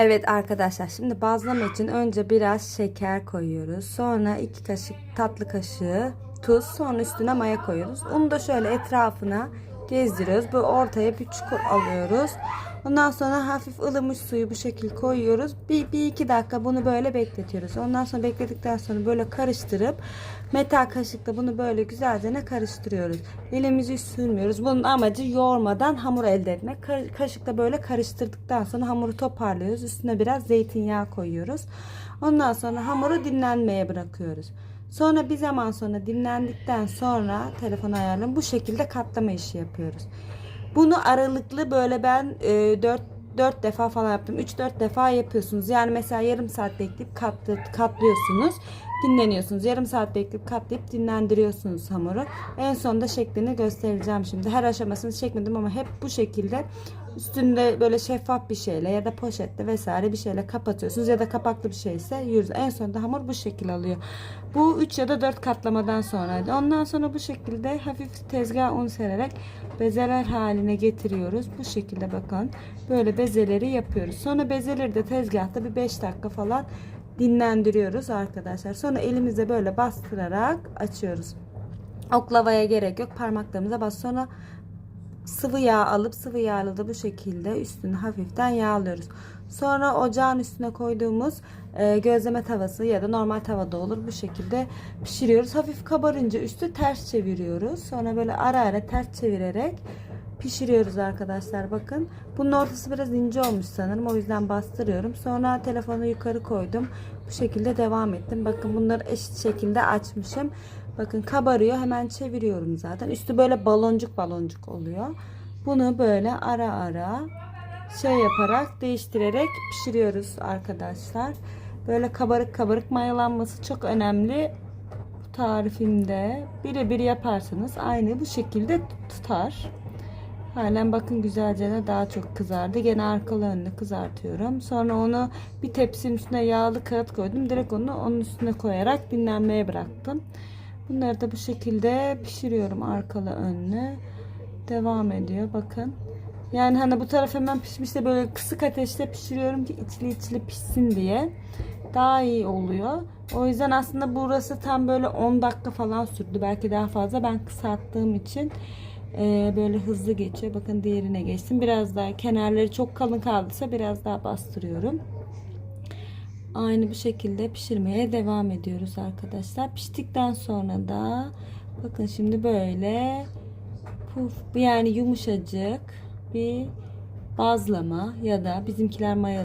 Evet arkadaşlar şimdi bazlama için önce biraz şeker koyuyoruz. Sonra iki kaşık tatlı kaşığı tuz sonra üstüne maya koyuyoruz. Onu da şöyle etrafına gezdiriyoruz. Bu ortaya bir çukur alıyoruz. Ondan sonra hafif ılımış suyu bu şekil koyuyoruz. Bir, bir iki dakika bunu böyle bekletiyoruz. Ondan sonra bekledikten sonra böyle karıştırıp metal kaşıkla bunu böyle güzelce karıştırıyoruz. Elimizi sürmüyoruz. Bunun amacı yoğurmadan hamur elde etmek. Ka- Kaşıkla böyle karıştırdıktan sonra hamuru toparlıyoruz. Üstüne biraz zeytinyağı koyuyoruz. Ondan sonra hamuru dinlenmeye bırakıyoruz. Sonra bir zaman sonra dinlendikten sonra telefonu ayarlayın. Bu şekilde katlama işi yapıyoruz. Bunu aralıklı böyle ben e, 4 4 defa falan yaptım. 3-4 defa yapıyorsunuz. Yani mesela yarım saat bekleyip katlı, katlıyorsunuz. Dinleniyorsunuz. Yarım saat bekleyip katlayıp dinlendiriyorsunuz hamuru. En sonunda şeklini göstereceğim şimdi. Her aşamasını çekmedim ama hep bu şekilde üstünde böyle şeffaf bir şeyle ya da poşetle vesaire bir şeyle kapatıyorsunuz ya da kapaklı bir şeyse yürüyoruz. En sonunda hamur bu şekil alıyor. Bu 3 ya da 4 katlamadan sonraydı. Ondan sonra bu şekilde hafif tezgah un sererek bezeler haline getiriyoruz. Bu şekilde bakın böyle bezeleri yapıyoruz. Sonra bezeleri de tezgahta bir 5 dakika falan dinlendiriyoruz arkadaşlar. Sonra elimizle böyle bastırarak açıyoruz. Oklavaya gerek yok. Parmaklarımıza bas. Sonra sıvı yağ alıp sıvı yağla da bu şekilde üstünü hafiften yağlıyoruz. Sonra ocağın üstüne koyduğumuz e, gözleme tavası ya da normal tavada olur bu şekilde pişiriyoruz. Hafif kabarınca üstü ters çeviriyoruz. Sonra böyle ara ara ters çevirerek pişiriyoruz arkadaşlar bakın. Bunun ortası biraz ince olmuş sanırım. O yüzden bastırıyorum. Sonra telefonu yukarı koydum. Bu şekilde devam ettim. Bakın bunları eşit şekilde açmışım. Bakın kabarıyor. Hemen çeviriyorum zaten. Üstü böyle baloncuk baloncuk oluyor. Bunu böyle ara ara şey yaparak değiştirerek pişiriyoruz arkadaşlar. Böyle kabarık kabarık mayalanması çok önemli. Tarifimde birebir yaparsanız aynı bu şekilde tutar. Halen bakın güzelce de daha çok kızardı. Gene arkalı önlü kızartıyorum. Sonra onu bir tepsinin üstüne yağlı kağıt koydum. Direkt onu onun üstüne koyarak dinlenmeye bıraktım. Bunları da bu şekilde pişiriyorum arkalı önlü. Devam ediyor bakın. Yani hani bu taraf hemen pişmişse böyle kısık ateşte pişiriyorum ki içli içli pişsin diye. Daha iyi oluyor. O yüzden aslında burası tam böyle 10 dakika falan sürdü. Belki daha fazla. Ben kısalttığım için e, böyle hızlı geçiyor. Bakın diğerine geçtim. Biraz daha kenarları çok kalın kaldıysa biraz daha bastırıyorum. Aynı bu şekilde pişirmeye devam ediyoruz arkadaşlar. Piştikten sonra da bakın şimdi böyle puf yani yumuşacık bir bazlama ya da bizimkiler maya